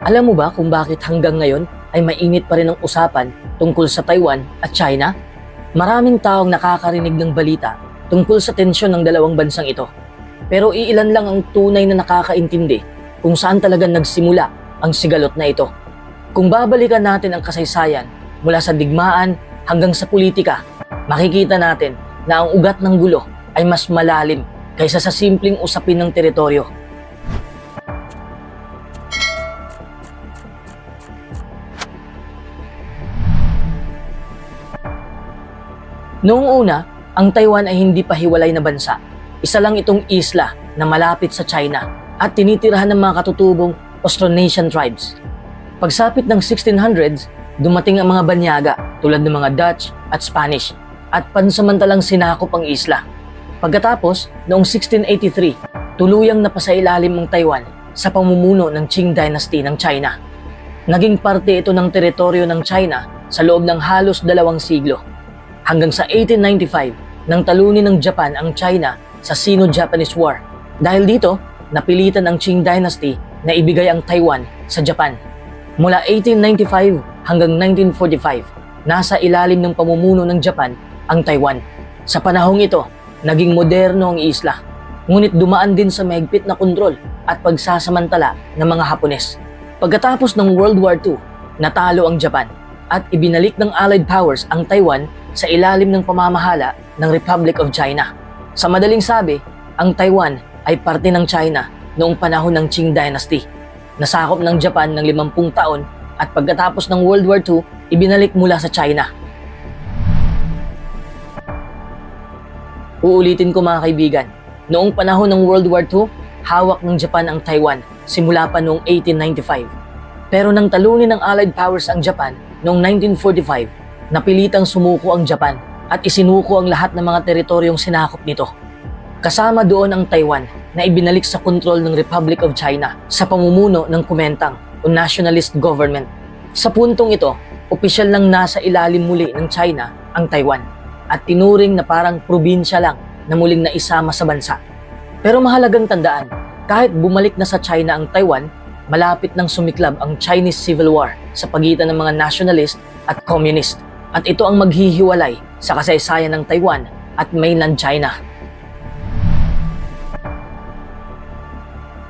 Alam mo ba kung bakit hanggang ngayon ay mainit pa rin ang usapan tungkol sa Taiwan at China? Maraming taong nakakarinig ng balita tungkol sa tensyon ng dalawang bansang ito. Pero iilan lang ang tunay na nakakaintindi kung saan talaga nagsimula ang sigalot na ito. Kung babalikan natin ang kasaysayan mula sa digmaan hanggang sa politika, makikita natin na ang ugat ng gulo ay mas malalim kaysa sa simpleng usapin ng teritoryo. Noong una, ang Taiwan ay hindi pa hiwalay na bansa. Isa lang itong isla na malapit sa China at tinitirahan ng mga katutubong Austronesian tribes. Pagsapit ng 1600s, dumating ang mga banyaga tulad ng mga Dutch at Spanish at pansamantalang sinakop ang isla. Pagkatapos, noong 1683, tuluyang napasailalim ang Taiwan sa pamumuno ng Qing Dynasty ng China. Naging parte ito ng teritoryo ng China sa loob ng halos dalawang siglo hanggang sa 1895 nang talunin ng Japan ang China sa Sino-Japanese War. Dahil dito, napilitan ang Qing Dynasty na ibigay ang Taiwan sa Japan. Mula 1895 hanggang 1945, nasa ilalim ng pamumuno ng Japan ang Taiwan. Sa panahong ito, naging moderno ang isla. Ngunit dumaan din sa mahigpit na kontrol at pagsasamantala ng mga Hapones. Pagkatapos ng World War II, natalo ang Japan at ibinalik ng Allied Powers ang Taiwan sa ilalim ng pamamahala ng Republic of China. Sa madaling sabi, ang Taiwan ay parte ng China noong panahon ng Qing Dynasty. Nasakop ng Japan ng 50 taon at pagkatapos ng World War II, ibinalik mula sa China. Uulitin ko mga kaibigan, noong panahon ng World War II, hawak ng Japan ang Taiwan simula pa noong 1895. Pero nang talunin ng Allied Powers ang Japan noong 1945, napilitang sumuko ang Japan at isinuko ang lahat ng mga teritoryong sinakop nito. Kasama doon ang Taiwan na ibinalik sa kontrol ng Republic of China sa pamumuno ng Kuomintang o nationalist government. Sa puntong ito, opisyal lang nasa ilalim muli ng China ang Taiwan at tinuring na parang probinsya lang na muling naisama sa bansa. Pero mahalagang tandaan, kahit bumalik na sa China ang Taiwan, malapit nang sumiklab ang Chinese Civil War sa pagitan ng mga nationalist at communist. At ito ang maghihiwalay sa kasaysayan ng Taiwan at mainland China.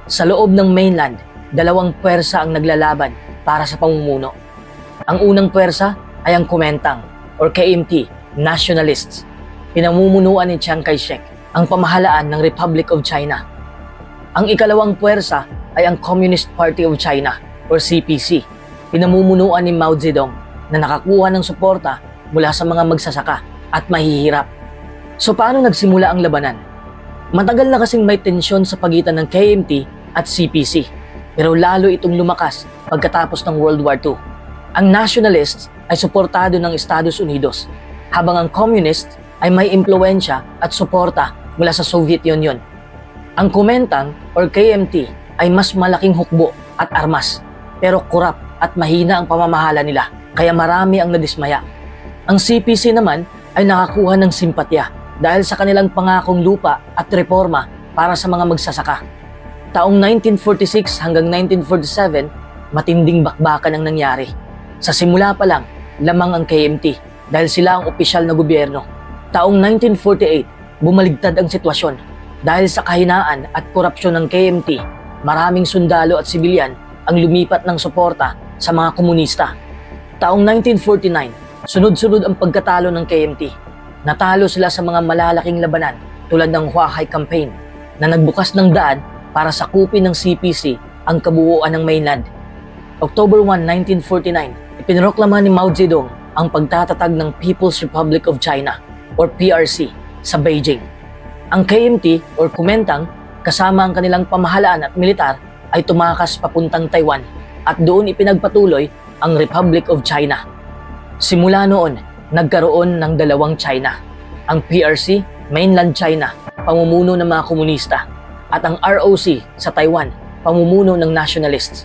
Sa loob ng mainland, dalawang puwersa ang naglalaban para sa pamumuno. Ang unang puwersa ay ang Kuomintang or KMT, nationalists. Pinamumunuan ni Chiang Kai-shek ang pamahalaan ng Republic of China. Ang ikalawang puwersa ay ang Communist Party of China or CPC. Pinamumunuan ni Mao Zedong na nakakuha ng suporta mula sa mga magsasaka at mahihirap. So paano nagsimula ang labanan? Matagal na kasing may tensyon sa pagitan ng KMT at CPC, pero lalo itong lumakas pagkatapos ng World War II. Ang nationalists ay suportado ng Estados Unidos, habang ang communists ay may impluensya at suporta mula sa Soviet Union. Ang Kuomintang or KMT ay mas malaking hukbo at armas, pero kurap at mahina ang pamamahala nila, kaya marami ang nadismaya. Ang CPC naman ay nakakuha ng simpatya dahil sa kanilang pangakong lupa at reforma para sa mga magsasaka. Taong 1946 hanggang 1947, matinding bakbakan ang nangyari. Sa simula pa lang, lamang ang KMT dahil sila ang opisyal na gobyerno. Taong 1948, bumaligtad ang sitwasyon dahil sa kahinaan at korupsyon ng KMT, maraming sundalo at sibilyan ang lumipat ng suporta sa mga komunista. Taong 1949, sunod-sunod ang pagkatalo ng KMT. Natalo sila sa mga malalaking labanan tulad ng Huahay Campaign na nagbukas ng daan para sakupin ng CPC ang kabuuan ng mainland. October 1, 1949, ipinroklama ni Mao Zedong ang pagtatatag ng People's Republic of China or PRC sa Beijing. Ang KMT or Kuomintang kasama ang kanilang pamahalaan at militar ay tumakas papuntang Taiwan at doon ipinagpatuloy ang Republic of China. Simula noon, nagkaroon ng dalawang China. Ang PRC, mainland China, pamumuno ng mga komunista, at ang ROC sa Taiwan, pamumuno ng nationalists.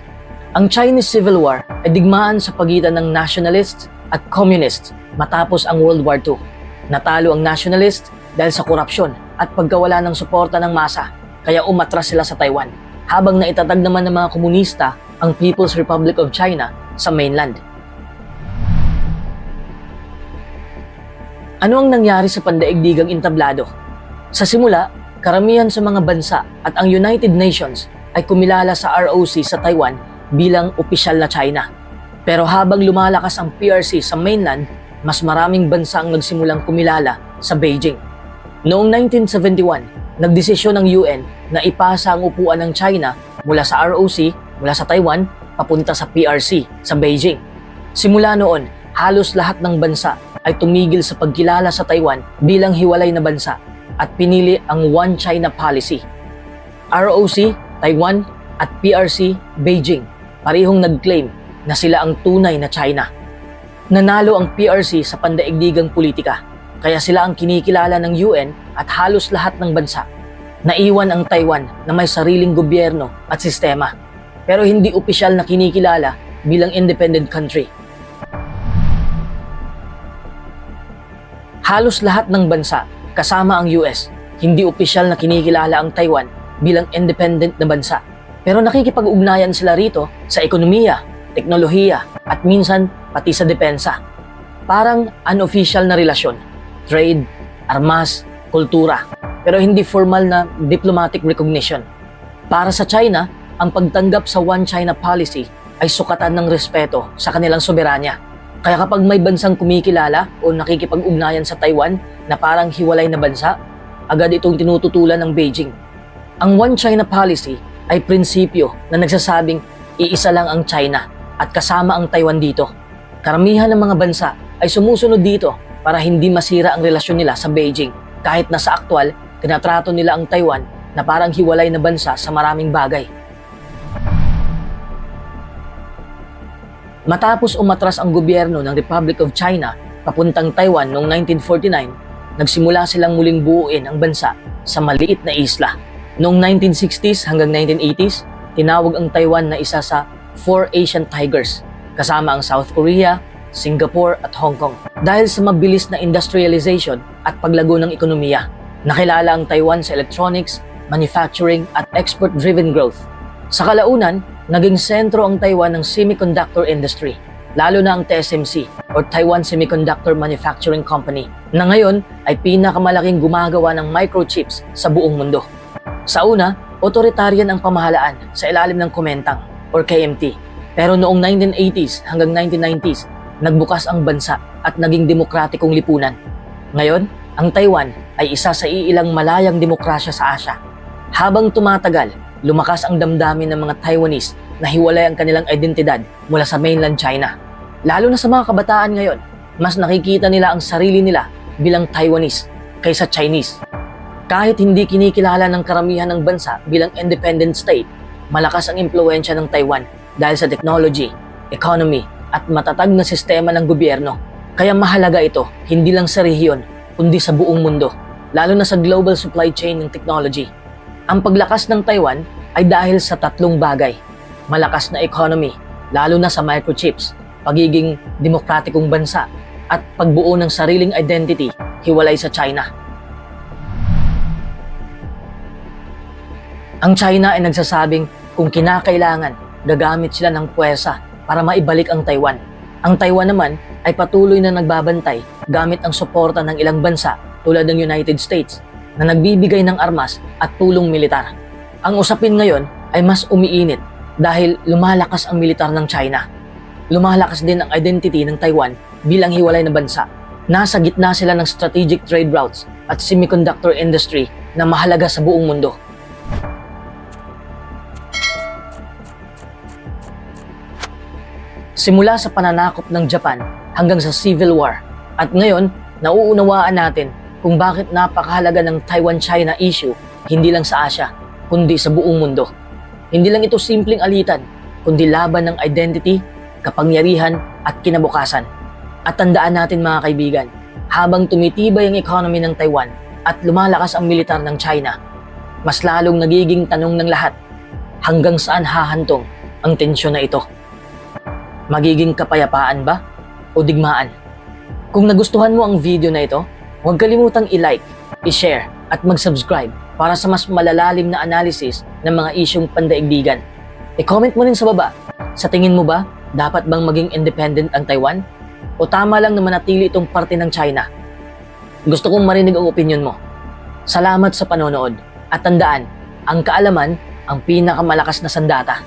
Ang Chinese Civil War ay digmaan sa pagitan ng nationalists at communists matapos ang World War II. Natalo ang nationalists dahil sa korupsyon at pagkawala ng suporta ng masa, kaya umatras sila sa Taiwan. Habang naitatag naman ng mga komunista ang People's Republic of China sa mainland. Ano ang nangyari sa pandaigdigang intablado? Sa simula, karamihan sa mga bansa at ang United Nations ay kumilala sa ROC sa Taiwan bilang opisyal na China. Pero habang lumalakas ang PRC sa mainland, mas maraming bansa ang nagsimulang kumilala sa Beijing. Noong 1971, nagdesisyon ng UN na ipasa ang upuan ng China mula sa ROC, mula sa Taiwan, papunta sa PRC, sa Beijing. Simula noon, halos lahat ng bansa ay tumigil sa pagkilala sa Taiwan bilang hiwalay na bansa at pinili ang One China Policy. ROC, Taiwan at PRC, Beijing, parehong nag-claim na sila ang tunay na China. Nanalo ang PRC sa pandaigdigang politika, kaya sila ang kinikilala ng UN at halos lahat ng bansa. Naiwan ang Taiwan na may sariling gobyerno at sistema, pero hindi opisyal na kinikilala bilang independent country. Halos lahat ng bansa, kasama ang US, hindi opisyal na kinikilala ang Taiwan bilang independent na bansa. Pero nakikipag-ugnayan sila rito sa ekonomiya, teknolohiya, at minsan pati sa depensa. Parang unofficial na relasyon, trade, armas, kultura, pero hindi formal na diplomatic recognition. Para sa China, ang pagtanggap sa One China policy ay sukatan ng respeto sa kanilang soberanya. Kaya kapag may bansang kumikilala o nakikipag-ugnayan sa Taiwan na parang hiwalay na bansa, agad itong tinututulan ng Beijing. Ang One China policy ay prinsipyo na nagsasabing iisa lang ang China at kasama ang Taiwan dito. Karamihan ng mga bansa ay sumusunod dito para hindi masira ang relasyon nila sa Beijing kahit na sa aktwal, tinatrato nila ang Taiwan na parang hiwalay na bansa sa maraming bagay. Matapos umatras ang gobyerno ng Republic of China papuntang Taiwan noong 1949, nagsimula silang muling buuin ang bansa sa maliit na isla. Noong 1960s hanggang 1980s, tinawag ang Taiwan na isa sa Four Asian Tigers, kasama ang South Korea, Singapore at Hong Kong. Dahil sa mabilis na industrialization at paglago ng ekonomiya, nakilala ang Taiwan sa electronics, manufacturing at export-driven growth. Sa kalaunan, naging sentro ang Taiwan ng semiconductor industry, lalo na ang TSMC or Taiwan Semiconductor Manufacturing Company na ngayon ay pinakamalaking gumagawa ng microchips sa buong mundo. Sa una, authoritarian ang pamahalaan sa ilalim ng Kuomintang or KMT. Pero noong 1980s hanggang 1990s, nagbukas ang bansa at naging demokratikong lipunan. Ngayon, ang Taiwan ay isa sa iilang malayang demokrasya sa Asya. Habang tumatagal, lumakas ang damdamin ng mga Taiwanese na hiwalay ang kanilang identidad mula sa mainland China. Lalo na sa mga kabataan ngayon, mas nakikita nila ang sarili nila bilang Taiwanese kaysa Chinese. Kahit hindi kinikilala ng karamihan ng bansa bilang independent state, malakas ang impluensya ng Taiwan dahil sa technology, economy, at matatag na sistema ng gobyerno. Kaya mahalaga ito hindi lang sa rehiyon, kundi sa buong mundo, lalo na sa global supply chain ng technology. Ang paglakas ng Taiwan ay dahil sa tatlong bagay. Malakas na economy, lalo na sa microchips, pagiging demokratikong bansa, at pagbuo ng sariling identity hiwalay sa China. Ang China ay nagsasabing kung kinakailangan, gagamit sila ng puwersa para maibalik ang Taiwan. Ang Taiwan naman ay patuloy na nagbabantay gamit ang suporta ng ilang bansa tulad ng United States na nagbibigay ng armas at tulong militar. Ang usapin ngayon ay mas umiinit dahil lumalakas ang militar ng China. Lumalakas din ang identity ng Taiwan bilang hiwalay na bansa. Nasa gitna sila ng strategic trade routes at semiconductor industry na mahalaga sa buong mundo. Simula sa pananakop ng Japan hanggang sa Civil War. At ngayon, nauunawaan natin kung bakit napakahalaga ng Taiwan-China issue hindi lang sa Asia, kundi sa buong mundo. Hindi lang ito simpleng alitan, kundi laban ng identity, kapangyarihan at kinabukasan. At tandaan natin mga kaibigan, habang tumitibay ang economy ng Taiwan at lumalakas ang militar ng China, mas lalong nagiging tanong ng lahat, hanggang saan hahantong ang tensyon na ito? Magiging kapayapaan ba o digmaan? Kung nagustuhan mo ang video na ito, huwag kalimutang i-like, i-share at mag-subscribe para sa mas malalalim na analysis ng mga isyong pandaigdigan. I-comment mo rin sa baba Sa tingin mo ba, dapat bang maging independent ang Taiwan? O tama lang na manatili itong parte ng China? Gusto kong marinig ang opinion mo. Salamat sa panonood. At tandaan, ang kaalaman ang pinakamalakas na sandata.